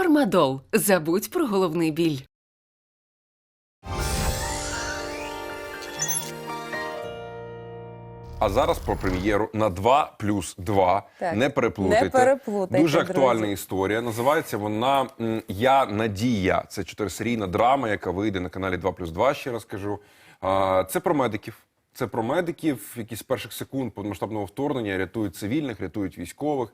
Фармадол. Забудь про головний біль. А зараз про прем'єру на 2 плюс 2. Так. Не переплутайте. Не переплутайте, Дуже актуальна друзі. історія. Називається вона Я Надія. Це чотирисерійна драма, яка вийде на каналі 2 плюс 2, ще раз кажу. Це про медиків. Це про медиків, які з перших секунд повномасштабного вторгнення рятують цивільних, рятують військових,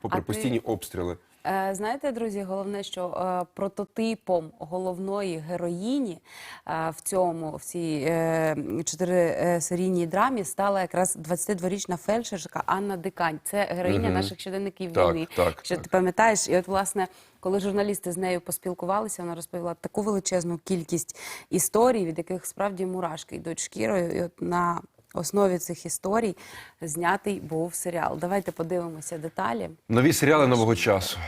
попри А ти- постійні обстріли. Е, Знаєте, друзі, головне, що е, прототипом головної героїні е, в цьому в цій чотирисерійній драмі стала якраз 22-річна фельдшерка Анна Дикань. Це героїня Мгм. наших щоденників Так, війни. так, Що так. ти пам'ятаєш? І от власне, коли журналісти з нею поспілкувалися, вона розповіла таку величезну кількість історій, від яких справді мурашки йдуть шкірою. І от на основі цих історій знятий був серіал. Давайте подивимося деталі. Нові серіали нового часу.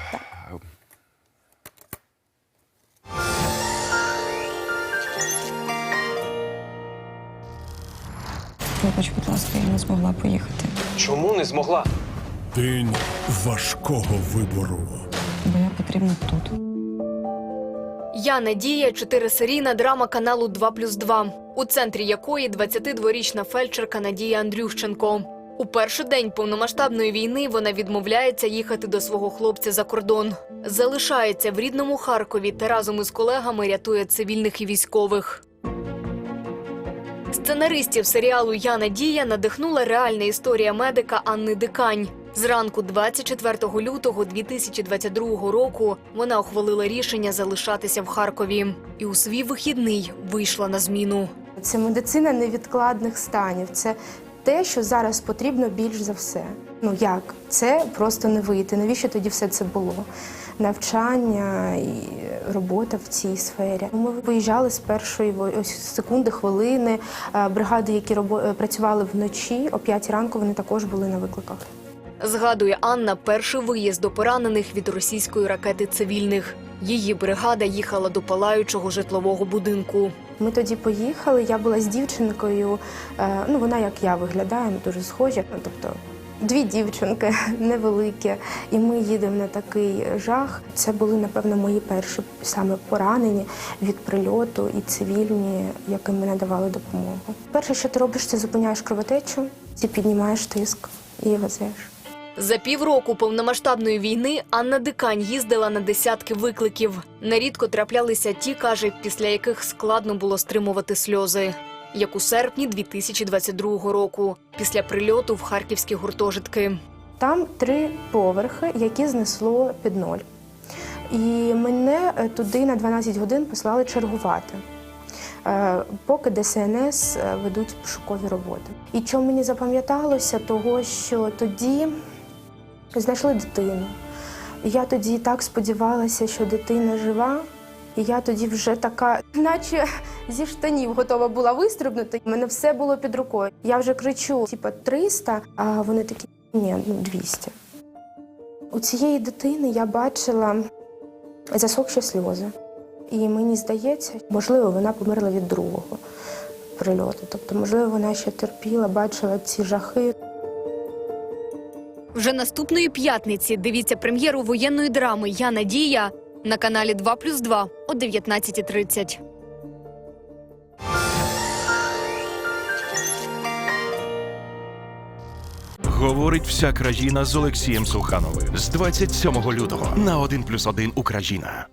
Вибач, будь ласка, я не змогла поїхати, Чому не змогла? День важкого вибору. бо я потрібна тут. Я Надія, чотирисерійна драма каналу 2 плюс 2, у центрі якої 22-річна фельдшерка Надія Андрющенко. У перший день повномасштабної війни вона відмовляється їхати до свого хлопця за кордон. Залишається в рідному Харкові та разом із колегами рятує цивільних і військових. Сценаристів серіалу Я Надія надихнула реальна історія медика Анни Дикань. Зранку 24 лютого 2022 року вона ухвалила рішення залишатися в Харкові і у свій вихідний вийшла на зміну. Це медицина невідкладних станів. Це те, що зараз потрібно більш за все. Ну як? Це просто не вийти. Навіщо тоді все це було? Навчання і робота в цій сфері. Ми виїжджали з першої ось секунди, хвилини. Е, Бригади, які е, працювали вночі, о 5 ранку, вони також були на викликах. Згадує Анна перший виїзд до поранених від російської ракети цивільних. Її бригада їхала до палаючого житлового будинку. Ми тоді поїхали. Я була з дівчинкою. е, Ну, вона як я виглядає, дуже схожі. Ну, тобто дві дівчинки невеликі, і ми їдемо на такий жах. Це були, напевно, мої перші саме поранені від прильоту і цивільні, яким ми надавали допомогу. Перше, що ти робиш, це зупиняєш кровотечу, і піднімаєш тиск і везеш. За півроку повномасштабної війни Анна Дикань їздила на десятки викликів. Нерідко траплялися ті, каже, після яких складно було стримувати сльози. Як у серпні 2022 року, після прильоту в харківські гуртожитки. Там три поверхи, які знесло під ноль. І мене е, туди на 12 годин послали чергувати, е, поки ДСНС е, ведуть пошукові роботи. І що мені запам'яталося, того, що тоді знайшли дитину. Я тоді так сподівалася, що дитина жива. І я тоді вже така, наче зі штанів готова була вистрибнути. У мене все було під рукою. Я вже кричу, типа 300, а вони такі, ні, ну 200. У цієї дитини я бачила засохші сльози. І мені здається, можливо, вона померла від другого прильоту. Тобто, можливо, вона ще терпіла, бачила ці жахи. Вже наступної п'ятниці дивіться прем'єру воєнної драми Я Надія на каналі 2 плюс 2 о 19.30. Говорить вся країна з Олексієм Сухановим з 27 лютого на 1+,1 Україна.